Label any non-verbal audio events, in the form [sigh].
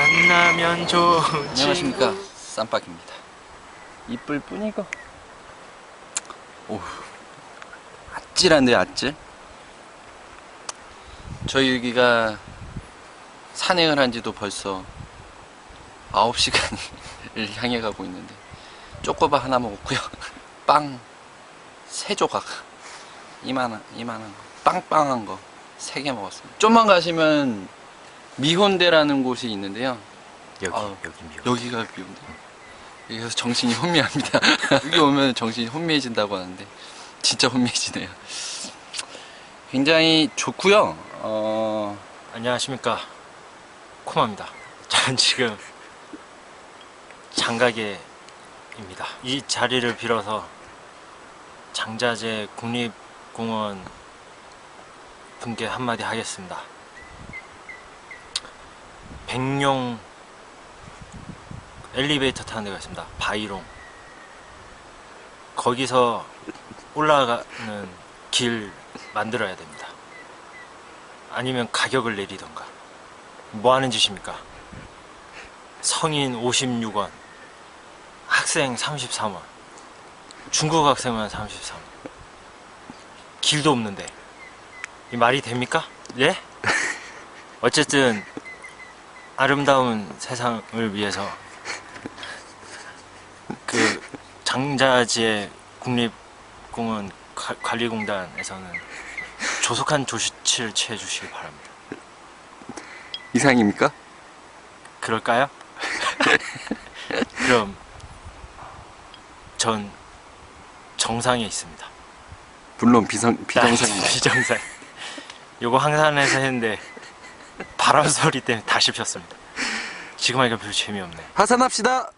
만나면 좋은 안녕하십니까. 쌈박입니다. 이쁠 뿐이고. 오우 아찔한데 아찔? 저희 여기가 산행을 한 지도 벌써 9시간을 [laughs] 향해 가고 있는데 쪼꼬바 하나 먹었고요. [laughs] 빵 세 조각. 이만한 이만한 거. 빵빵한 거 세 개 먹었습니다. 좀만 가시면 미혼대라는 곳이 있는데요. 여기 아우, 여기 미워 여기가 비운데 여기서 정신이 혼미합니다. [laughs] 여기 오면 정신이 혼미해진다고 하는데 진짜 혼미해지네요. 굉장히 좋고요. 어, 안녕하십니까. 코마입니다. 저는 지금 장가계입니다. 이 자리를 빌어서 장자재 국립공원 분께 한마디 하겠습니다 백룡 엘리베이터 타는 데가 있습니다 바이롱 거기서 올라가는 길 만들어야 됩니다 아니면 가격을 내리던가 뭐 하는 짓입니까? 성인 56원, 학생 33원, 중국 학생은 33원. 길도 없는데 이 말이 됩니까? 예? [laughs] 어쨌든 아름다운 세상을 위해서 그 장자지의 국립공원 가- 관리공단에서는 조속한 조치를 취해 주시기 바랍니다. 이상입니까? 그럴까요? [laughs] 그럼 전 정상에 있습니다. 물론 비상, 비정상입니다 비정상. 요거 항산에서 했는데 바람 소리 때문에 다시 폈습니다. 지금 하니까 별로 재미없네. 하산합시다